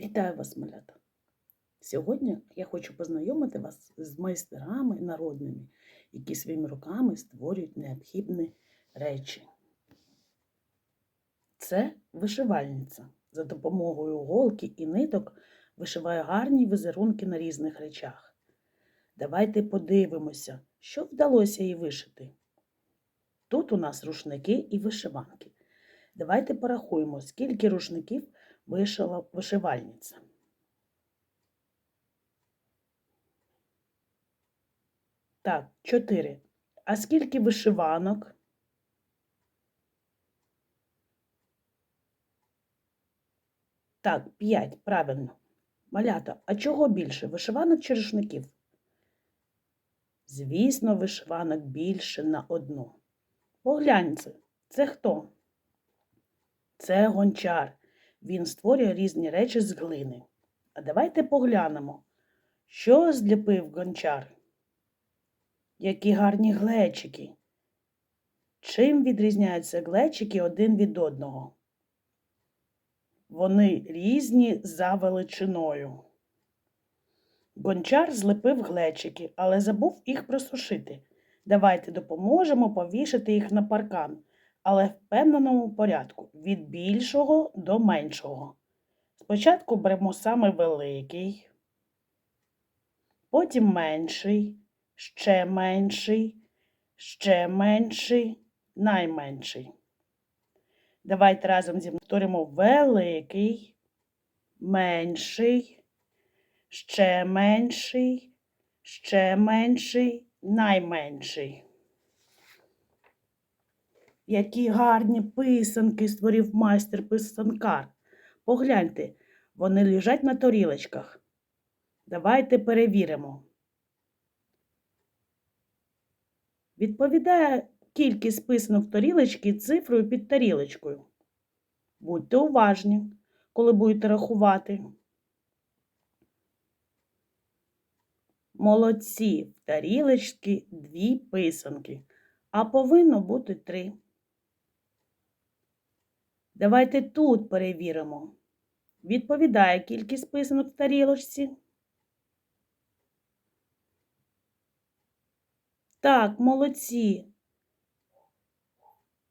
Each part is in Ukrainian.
Вітаю вас, малята! Сьогодні я хочу познайомити вас з майстерами народними, які своїми руками створюють необхідні речі. Це вишивальниця. За допомогою голки і ниток вишиває гарні візерунки на різних речах. Давайте подивимося, що вдалося їй вишити. Тут у нас рушники і вишиванки. Давайте порахуємо, скільки рушників вишила вишивальниця. Так, чотири. А скільки вишиванок? Так, п'ять, правильно. Малята, а чого більше? Вишиванок чи рушників? Звісно, вишиванок більше на одну. Погляньте, це хто? Це гончар. Він створює різні речі з глини. А давайте поглянемо, що зліпив гончар. Які гарні глечики. Чим відрізняються глечики один від одного? Вони різні за величиною. Гончар злепив глечики, але забув їх просушити. Давайте допоможемо повішати їх на паркан, але в певному порядку від більшого до меншого. Спочатку беремо саме великий, потім менший, ще менший, ще менший, найменший. Давайте разом зі мною повторимо великий, менший, ще менший, ще менший, найменший. Які гарні писанки створив майстер писанкар. Погляньте, вони лежать на тарілочках. Давайте перевіримо. Відповідає кількість писанок тарілочки цифрою під тарілочкою. Будьте уважні, коли будете рахувати. Молодці в тарілочці дві писанки, а повинно бути три. Давайте тут перевіримо. Відповідає кількість писанок в тарілочці. Так, молодці.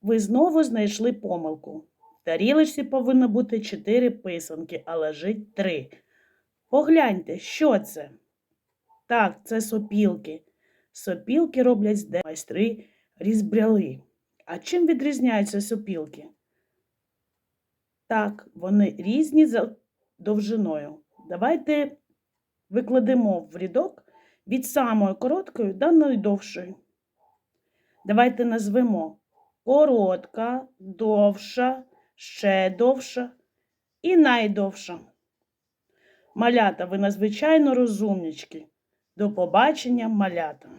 Ви знову знайшли помилку. В тарілочці повинно бути 4 писанки, а лежить 3. Погляньте, що це? Так, це сопілки. Сопілки роблять з майстри різбряли. А чим відрізняються сопілки? Так, вони різні за довжиною. Давайте викладемо в рядок від самої короткої до найдовшої. Давайте назвемо коротка, довша, ще довша і найдовша. Малята, ви надзвичайно розумнички. До побачення, малята!